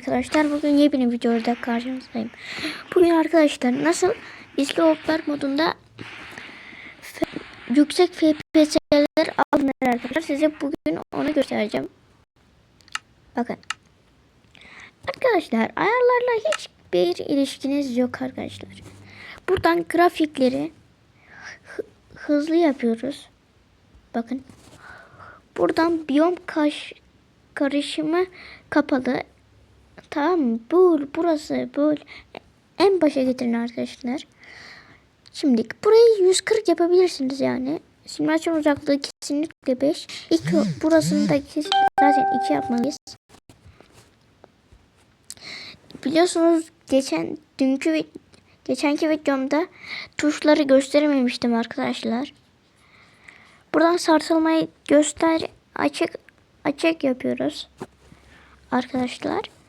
arkadaşlar. Bugün yepyeni videoda karşınızdayım. Bugün arkadaşlar nasıl izli oklar modunda yüksek FPS'ler alınır arkadaşlar. Size bugün onu göstereceğim. Bakın. Arkadaşlar ayarlarla hiçbir ilişkiniz yok arkadaşlar. Buradan grafikleri hı- hızlı yapıyoruz. Bakın. Buradan biyom kaş karışımı kapalı. Tamam mı? Bu burası böyle en başa getirin arkadaşlar. Şimdi burayı 140 yapabilirsiniz yani. Simülasyon uzaklığı kesinlikle 5. İlk burasını da zaten 2 yapmalıyız. Biliyorsunuz geçen dünkü geçenki videomda tuşları gösterememiştim arkadaşlar. Buradan sarsılmayı göster açık açık yapıyoruz. Arkadaşlar.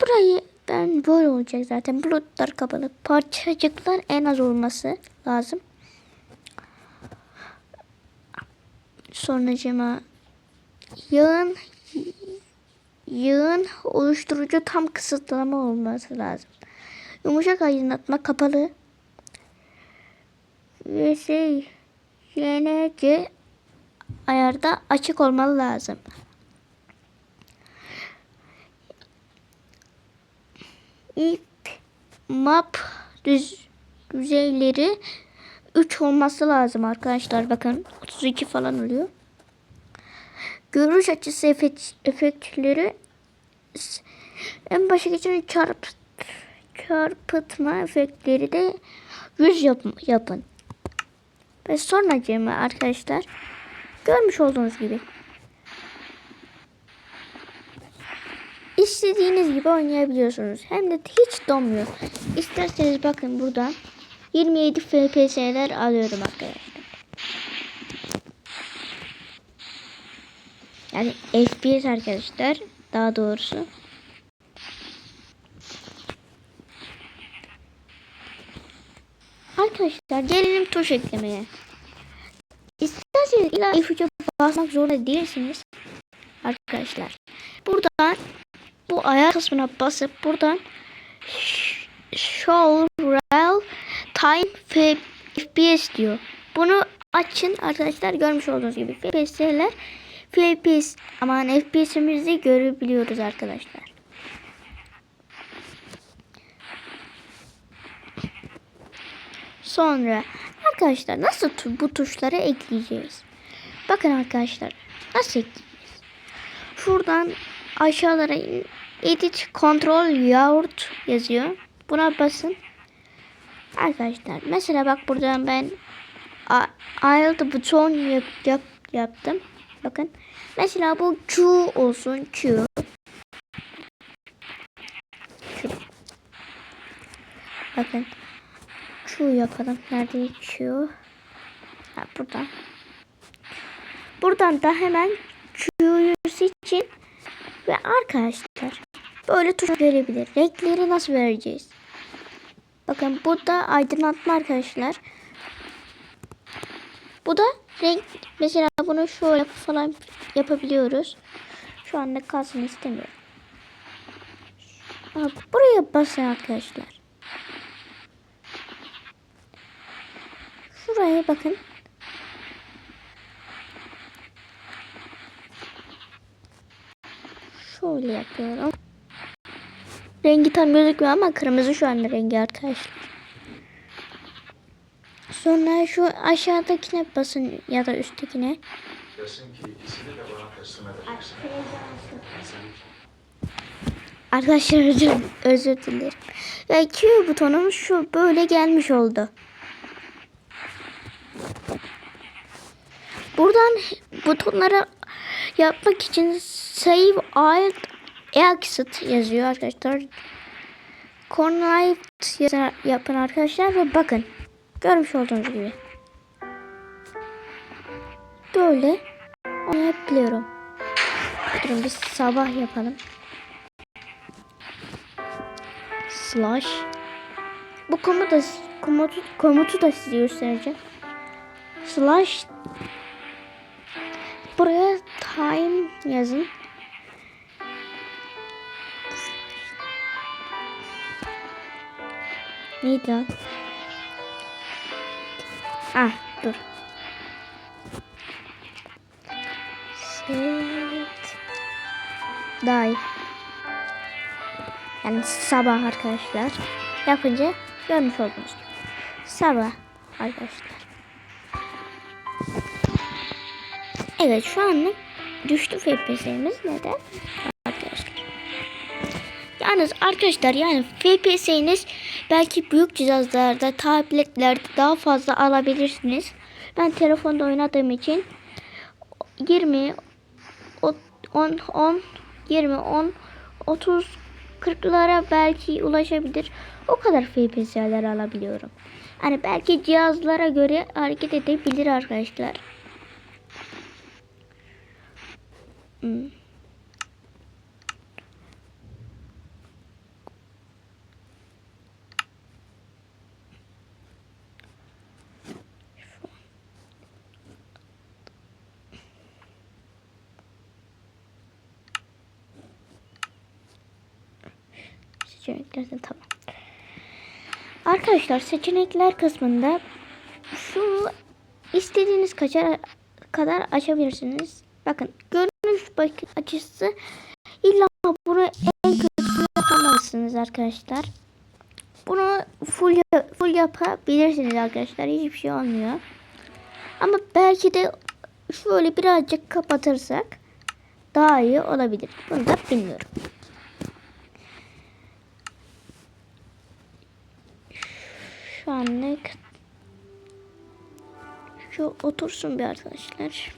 Burayı ben böyle olacak zaten. Bulutlar kapalı. Parçacıklar en az olması lazım. Sonracıma yağın yağın oluşturucu tam kısıtlama olması lazım. Yumuşak aydınlatma kapalı. Ve şey YNC ayarda açık olmalı lazım. İp map düz, düzeyleri 3 olması lazım arkadaşlar. Bakın 32 falan oluyor. Görüş açısı efekt, efektleri en başa geçen çarp, çarpıtma efektleri de 100 yap, yapın. Ve sonracığıma arkadaşlar görmüş olduğunuz gibi istediğiniz gibi oynayabiliyorsunuz. Hem de hiç donmuyor. İsterseniz bakın burada 27 FPS'ler alıyorum arkadaşlar. Yani FPS arkadaşlar daha doğrusu. Arkadaşlar gelelim tuş eklemeye. İsterseniz illa F3'e basmak zorunda değilsiniz. Arkadaşlar. Buradan bu ayar kısmına basıp buradan sh- Show Real Time FPS diyor. Bunu açın arkadaşlar görmüş olduğunuz gibi FPS'ler FPS aman FPS'imizi görebiliyoruz arkadaşlar. Sonra arkadaşlar nasıl tu- bu tuşları ekleyeceğiz? Bakın arkadaşlar nasıl ekleyeceğiz? Şuradan aşağılara in- edit control layout yazıyor. Buna basın. Arkadaşlar mesela bak buradan ben a- alt buton yap, yap, yaptım. Bakın. Mesela bu Q olsun Q. Q. Bakın. Q yapalım. Nerede Q? Ha, burada. Buradan da hemen Q'yu seçin. Ve arkadaşlar böyle tuş verebilir. Renkleri nasıl vereceğiz? Bakın bu da aydınlatma arkadaşlar. Bu da renk. Mesela bunu şöyle falan yapabiliyoruz. Şu anda kalsın istemiyorum. Aa, buraya basın arkadaşlar. Şuraya bakın. Şöyle yapıyorum. Rengi tam gözükmüyor ama kırmızı şu anda rengi arkadaşlar. Sonra şu aşağıdakine basın ya da üsttekine. Arkadaşlar özür, özür dilerim. Ve Q butonum şu böyle gelmiş oldu. Buradan butonları yapmak için save alt exit yazıyor arkadaşlar. Connect yapın arkadaşlar ve bakın. Görmüş olduğunuz gibi. Böyle oynayabiliyorum. Durun biz sabah yapalım. Slash. Bu komuta komutu, komutu da size göstereceğim. Slash Buraya time yazın. Neydi lan? Ah dur. Set. Day. Yani sabah arkadaşlar. Yapınca görmüş gibi. Sabah arkadaşlar. Evet şu anlık düştü FPS'imiz. Neden? Yalnız arkadaşlar yani FPS'iniz belki büyük cihazlarda, tabletlerde daha fazla alabilirsiniz. Ben telefonda oynadığım için 20 o- 10 10 20 10 30 40'lara belki ulaşabilir. O kadar FPS'ler alabiliyorum. Hani belki cihazlara göre hareket edebilir arkadaşlar. Hmm. Seçeneklerden tamam. Arkadaşlar seçenekler kısmında şu istediğiniz kaçar kadar açabilirsiniz. Bakın görünüş bakın açısı illa bunu en kötü yapamazsınız arkadaşlar. Bunu full full yapabilirsiniz arkadaşlar. Hiçbir şey olmuyor. Ama belki de şöyle birazcık kapatırsak daha iyi olabilir. Bunu da bilmiyorum. Şu anlık şu otursun bir arkadaşlar.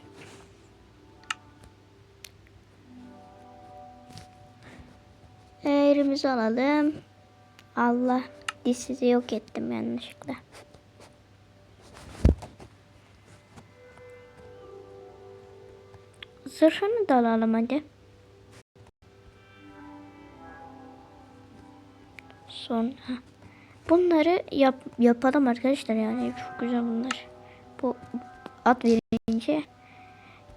Eğrimizi alalım. Allah dişsizi yok ettim yanlışlıkla. Zırhını da alalım hadi. Sonra bunları yap, yapalım arkadaşlar yani çok güzel bunlar. Bu at verince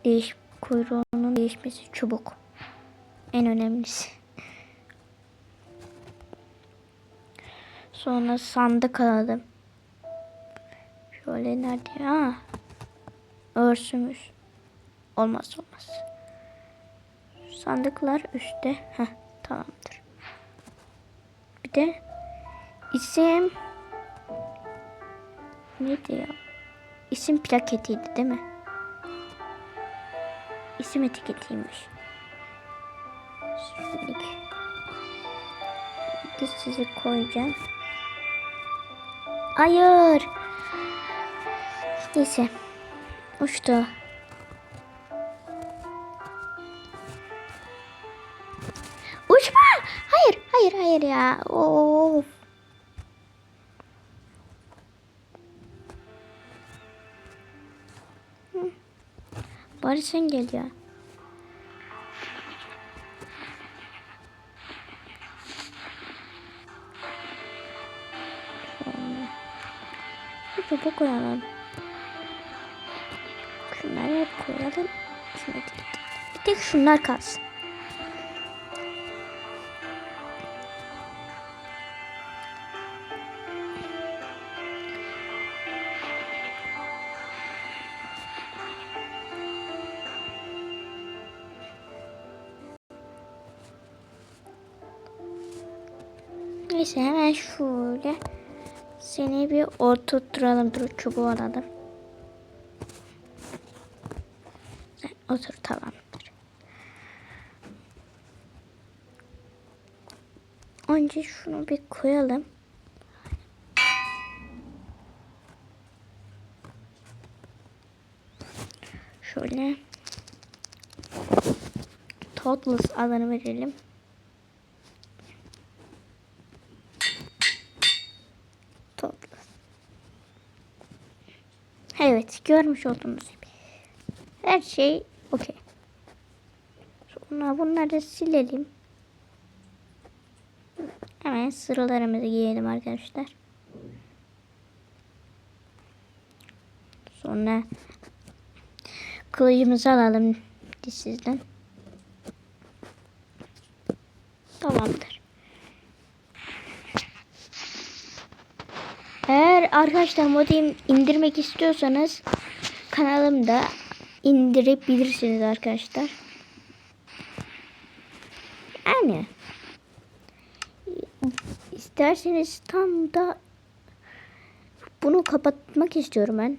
değiş kuyruğunun değişmesi çubuk. En önemlisi. Sonra sandık alalım. Şöyle nerede? Ha. Örsümüz. Olmaz olmaz. Sandıklar üstte. Heh, tamamdır. Bir de isim neydi ya? İsim plaketiydi değil mi? İsim etiketiymiş. Şimdi bir de sizi koyacağım. Hayır. Neyse. Uçtu. Uçma. Hayır, hayır, hayır ya. Of. Bari sen gel ya. Bir topu koyalım. Şunları hep koyalım. Bir tek şunlar kalsın. Hemen şöyle seni bir oturtturalım. Dur çubuğu alalım. Sen otur tamamdır. Önce şunu bir koyalım. Şöyle Totless adını verelim. Evet görmüş olduğunuz gibi. Her şey okey. Sonra bunları silelim. Hemen sıralarımızı giyelim arkadaşlar. Sonra kılıcımızı alalım dişsizden. Tamamdır. Eğer arkadaşlar modu indirmek istiyorsanız kanalımda indirebilirsiniz arkadaşlar. Yani isterseniz tam da bunu kapatmak istiyorum ben.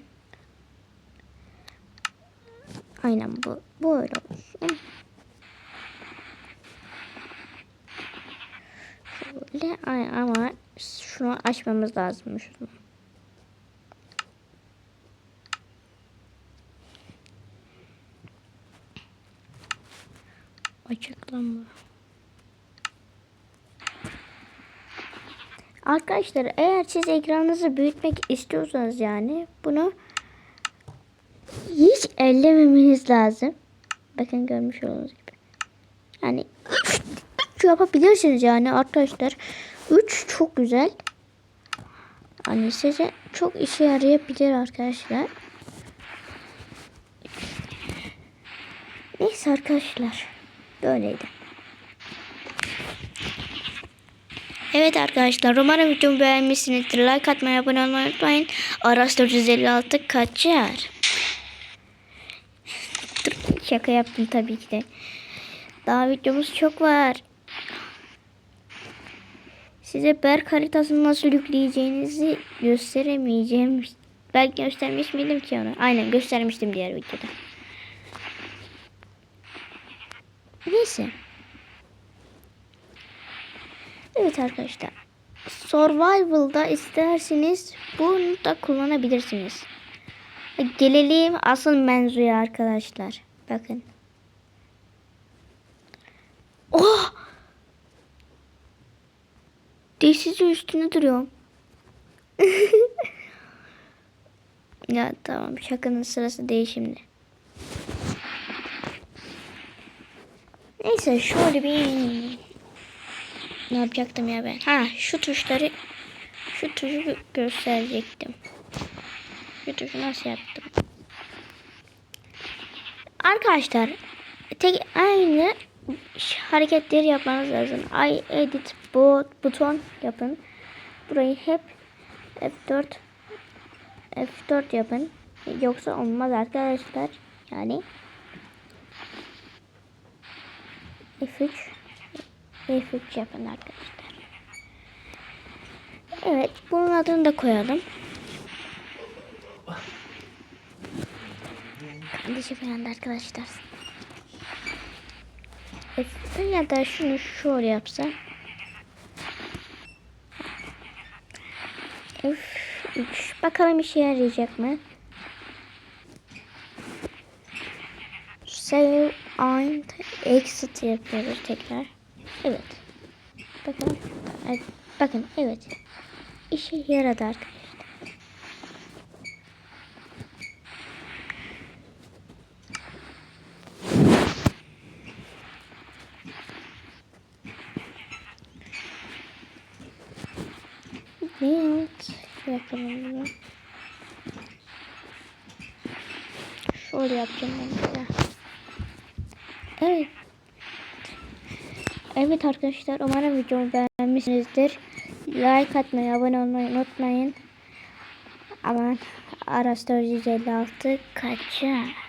Aynen bu. Böyle olsun. Şöyle ama şunu açmamız lazımmış. Açıklama. Arkadaşlar eğer siz ekranınızı büyütmek istiyorsanız yani bunu hiç ellememeniz lazım. Bakın görmüş olduğunuz gibi. Yani şu yapabilirsiniz yani arkadaşlar. 3 çok güzel. Hani size çok işe yarayabilir arkadaşlar. Neyse arkadaşlar. Böyleydi. Evet arkadaşlar umarım videomu beğenmişsinizdir. Like atmayı, abone olmayı unutmayın. Aras 456 kaçar. Şaka yaptım tabii ki de. Daha videomuz çok var. Size Berk haritasını nasıl yükleyeceğinizi gösteremeyeceğim. Belki göstermiş miydim ki onu? Aynen göstermiştim diğer videoda. Neyse. Evet arkadaşlar. Survival'da isterseniz bunu da kullanabilirsiniz. Gelelim asıl mevzuya arkadaşlar. Bakın. Oh! Değişici üstüne duruyorum. ya tamam şakanın sırası değil şimdi. Neyse şöyle bir ne yapacaktım ya ben? Ha şu tuşları şu tuşu gö- gösterecektim. Şu tuşu nasıl yaptım? Arkadaşlar tek aynı hareketleri yapmanız lazım. I edit bu buton yapın. Burayı hep F4 F4 yapın. Yoksa olmaz arkadaşlar. Yani F3 F3 yapın arkadaşlar. Evet bunun adını da koyalım. Kardeşi falan da arkadaşlar. F ya da şunu şöyle yapsa. F3 bakalım işe yarayacak mı? Save and exit yapıyoruz tekrar. Evet. Bakın. Evet, bakın evet. İşe yaradı arkadaşlar. Evet. Yapalım. Şöyle yapacağım ben mesela. Evet. Evet arkadaşlar umarım videomu beğenmişsinizdir. Like atmayı, abone olmayı unutmayın. Aman Aras 456 kaçar.